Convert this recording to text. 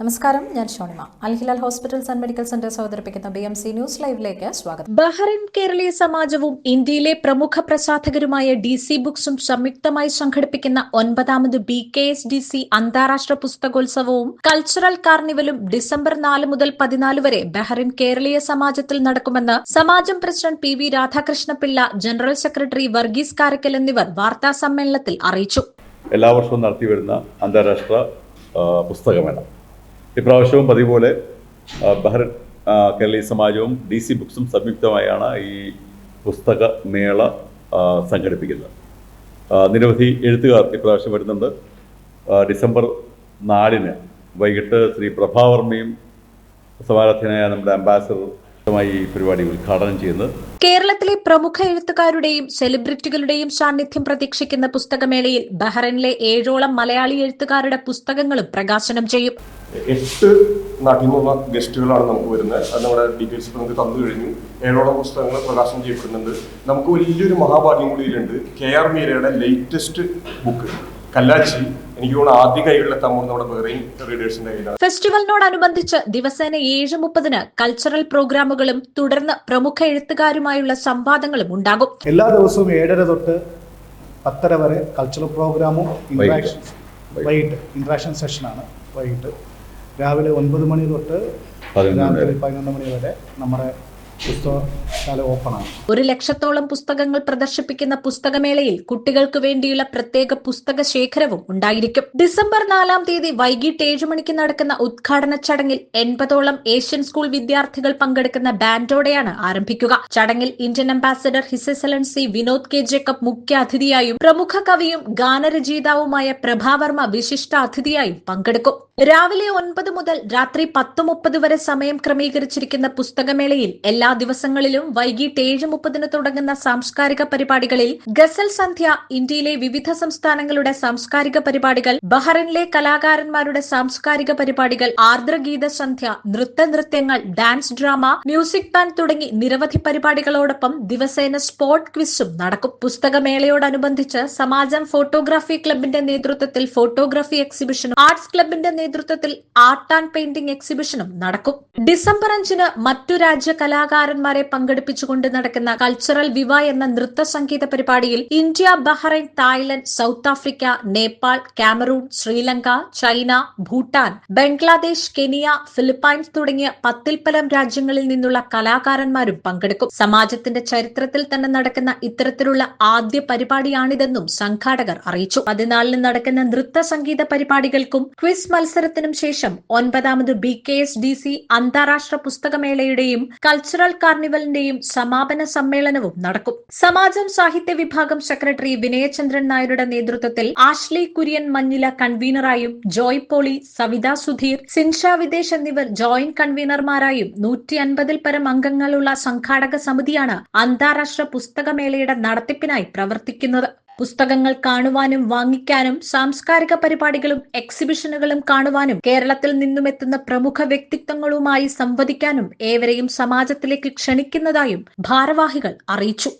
നമസ്കാരം ഞാൻ Shonima. Al Hilal hospitals and medical centre അവതരിപ്പിക്കുന്ന ബി എം സി ന്യൂസ് ലൈവിലേക്ക് സ്വാഗതം. ബഹ്റിൻ കേരളീയ സമാജവും ഇന്ത്യയിലെ പ്രമുഖ പ്രസാധകരുമായ ഡി സി ബുക്സും സംയുക്തമായി സംഘടിപ്പിക്കുന്ന ഒൻപതാമത് B K S D C അന്താരാഷ്ട്ര പുസ്തകോത്സവവും കൾച്ചറൽ കാർണിവലും ഡിസംബർ നാല് മുതൽ പതിനാല് വരെ ബഹ്റിൻ കേരളീയ സമാജത്തിൽ നടക്കുമെന്ന് സമാജം president P V Radhakrishnapillai general secretary Varghese Karakkal എന്നിവർ വാർത്താ സമ്മേളനത്തിൽ അറിയിച്ചു. എല്ലാ വർഷവും നടത്തി വരുന്ന അന്താരാഷ്ട്ര പുസ്തകമേള. ഇപ്രാവശ്യവും പതിവ് പോലെ ബഹ്റിൻ കേരളീയ സമാജവും ഡി സി ബുക്സും സംയുക്തമായാണ് ഈ പുസ്തക മേള സംഘടിപ്പിക്കുന്നത്. നിരവധി എഴുത്തുകാർ ഇപ്രാവശ്യം വരുന്നുണ്ട്. ഡിസംബർ നാലിന് വൈകിട്ട് ശ്രീ പ്രഭാവർമ്മയും സമാരാധ്യനായ നമ്മുടെ അംബാസഡർ ഈ പരിപാടി ഉദ്ഘാടനം ചെയ്യുന്നത്. കേരളത്തിലെ പ്രമുഖ എഴുത്തുകാരുടെയും സെലിബ്രിറ്റികളുടെയും സാന്നിധ്യം പ്രതീക്ഷിക്കുന്ന പുസ്തകമേളയിൽ ബഹ്റൈനിലെ ഏഴോളം മലയാളി എഴുത്തുകാരുടെ പുസ്തകങ്ങളും പ്രകാശനം ചെയ്യും. എട്ട് നാട്ടിൽ നിന്നുള്ള ഗസ്റ്റുകളാണ് നമുക്ക് വരുന്നത്. അത് നമ്മുടെ ഡീറ്റെയിൽസ് നമുക്ക് തന്നു കഴിഞ്ഞു. ഏഴോളം പുസ്തകങ്ങൾ പ്രകാശനം ചെയ്യപ്പെടുന്നുണ്ട്. നമുക്ക് വലിയൊരു മഹാഭാഗ്യം കൂടിയിലുണ്ട് കെ ആർ മീരയുടെ ലേറ്റസ്റ്റ് ബുക്ക് കല്ലാച്ചി. എനിക്ക് തോന്നുന്നു ആദ്യ കൈകളിലെത്താൻ പോകുന്ന നമ്മുടെ ബഹ്റൈൻ റീഡേഴ്സിന്റെ കയ്യിലാണ്. ഫെസ്റ്റിവലിനോടനുബന്ധിച്ച് ദിവസേന ഏഴ് മുപ്പതിന് കൾച്ചറൽ പ്രോഗ്രാമുകളും തുടർന്ന് പ്രമുഖ എഴുത്തുകാരുമായുള്ള സംവാദങ്ങളും ഉണ്ടാകും. എല്ലാ ദിവസവും ഏഴര തൊട്ട് പത്തര വരെ കൾച്ചറൽ പ്രോഗ്രാമും ഇന്ററാക്ഷൻ വൈകിട്ട്. ഇന്ററാക്ഷൻ സെഷനാണ് വൈകിട്ട്. രാവിലെ ഒൻപത് മണി തൊട്ട് രാത്രി പതിനൊന്ന് മണി വരെ നമ്മുടെ ഒരു ലക്ഷത്തോളം പുസ്തകങ്ങൾ പ്രദർശിപ്പിക്കുന്ന പുസ്തകമേളയിൽ കുട്ടികൾക്ക് വേണ്ടിയുള്ള പ്രത്യേക പുസ്തക ശേഖരവും ഉണ്ടായിരിക്കും. ഡിസംബർ നാലാം തീയതി വൈകിട്ട് ഏഴ് മണിക്ക് നടക്കുന്ന ഉദ്ഘാടന ചടങ്ങിൽ എൺപതോളം ഏഷ്യൻ സ്കൂൾ വിദ്യാർത്ഥികൾ പങ്കെടുക്കുന്ന ബാൻഡോടെയാണ് ആരംഭിക്കുക. ചടങ്ങിൽ Indian ambassador his excellency Vinod K Jacob മുഖ്യ അതിഥിയായും പ്രമുഖ കവിയും ഗാനരചയിതാവുമായ പ്രഭാവർമ്മ വിശിഷ്ട അതിഥിയായും പങ്കെടുക്കും. രാവിലെ ഒൻപത് മുതൽ രാത്രി പത്ത് മുപ്പത് വരെ സമയം ക്രമീകരിച്ചിരിക്കുന്ന പുസ്തകമേളയിൽ എല്ലാ ദിവസങ്ങളിലും വൈകിട്ട് ഏഴ് മുപ്പതിന് തുടങ്ങുന്ന സാംസ്കാരിക പരിപാടികളിൽ ഗസൽ സന്ധ്യ ഇന്ത്യയിലെ വിവിധ സംസ്ഥാനങ്ങളുടെ സാംസ്കാരിക പരിപാടികൾ ബഹ്റൈനിലെ കലാകാരന്മാരുടെ സാംസ്കാരിക പരിപാടികൾ ആർദ്രഗീത സന്ധ്യ നൃത്ത നൃത്യങ്ങൾ ഡാൻസ് ഡ്രാമ മ്യൂസിക് ബാൻഡ് തുടങ്ങി നിരവധി പരിപാടികളോടൊപ്പം ദിവസേന സ്പോർട് ക്വിസും നടക്കും. പുസ്തകമേളയോടനുബന്ധിച്ച് സമാജം ഫോട്ടോഗ്രാഫി ക്ലബിന്റെ നേതൃത്വത്തിൽ ഫോട്ടോഗ്രാഫി എക്സിബിഷനും ആർട്സ് ക്ലബിന്റെ നേതൃത്വത്തിൽ ആർട്ട് ആൻഡ് പെയിന്റിംഗ് എക്സിബിഷനും നടക്കും. ഡിസംബർ അഞ്ചിന് മറ്റു രാജ്യ കലാകാരന്മാരെ പങ്കെടുപ്പിച്ചുകൊണ്ട് നടക്കുന്ന കൾച്ചറൽ വിവ എന്ന നൃത്ത സംഗീത പരിപാടിയിൽ India Bahrain Thailand South Africa Nepal Cameroon Sri Lanka China Bhutan Bangladesh Kenya Philippines തുടങ്ങിയ പത്തിൽ പരം രാജ്യങ്ങളിൽ നിന്നുള്ള കലാകാരന്മാരും പങ്കെടുക്കും. സമാജത്തിന്റെ ചരിത്രത്തിൽ തന്നെ നടക്കുന്ന ഇത്തരത്തിലുള്ള ആദ്യ പരിപാടിയാണിതെന്നും സംഘാടകർ അറിയിച്ചു. പതിനാലിന് നടക്കുന്ന നൃത്ത സംഗീത പരിപാടികൾക്കും ക്വിസ് മത്സരത്തിനും ശേഷം ഒൻപതാമത് B K S D C അന്താരാഷ്ട്ര പുസ്തകമേളയുടെയും കൾച്ചറൽ കാർണിവലിന്റെയും സമാപന സമ്മേളനവും നടക്കും. സമാജം സാഹിത്യ വിഭാഗം സെക്രട്ടറി വിനയചന്ദ്രൻ നായരുടെ നേതൃത്വത്തിൽ ആഷ്ലി കുര്യൻ മഞ്ഞില കൺവീനറായും ജോയ് പോളി സവിത സുധീർ സിൻഷ വിദേശ് എന്നിവർ ജോയിന്റ് കൺവീനർമാരായും നൂറ്റി അൻപതിൽ പരം അംഗങ്ങളുള്ള സംഘാടക സമിതിയാണ് അന്താരാഷ്ട്ര പുസ്തകമേളയുടെ നടത്തിപ്പിനായി പ്രവർത്തിക്കുന്നത്. പുസ്തകങ്ങൾ കാണുവാനും വാങ്ങിക്കാനും സാംസ്കാരിക പരിപാടികളും എക്സിബിഷനുകളും കാണുവാനും കേരളത്തിൽ നിന്നും എത്തുന്ന പ്രമുഖ വ്യക്തിത്വങ്ങളുമായി സംവദിക്കാനും ഏവരെയും സമാജത്തിലേക്ക് ക്ഷണിക്കുന്നതായും ഭാരവാഹികൾ അറിയിച്ചു.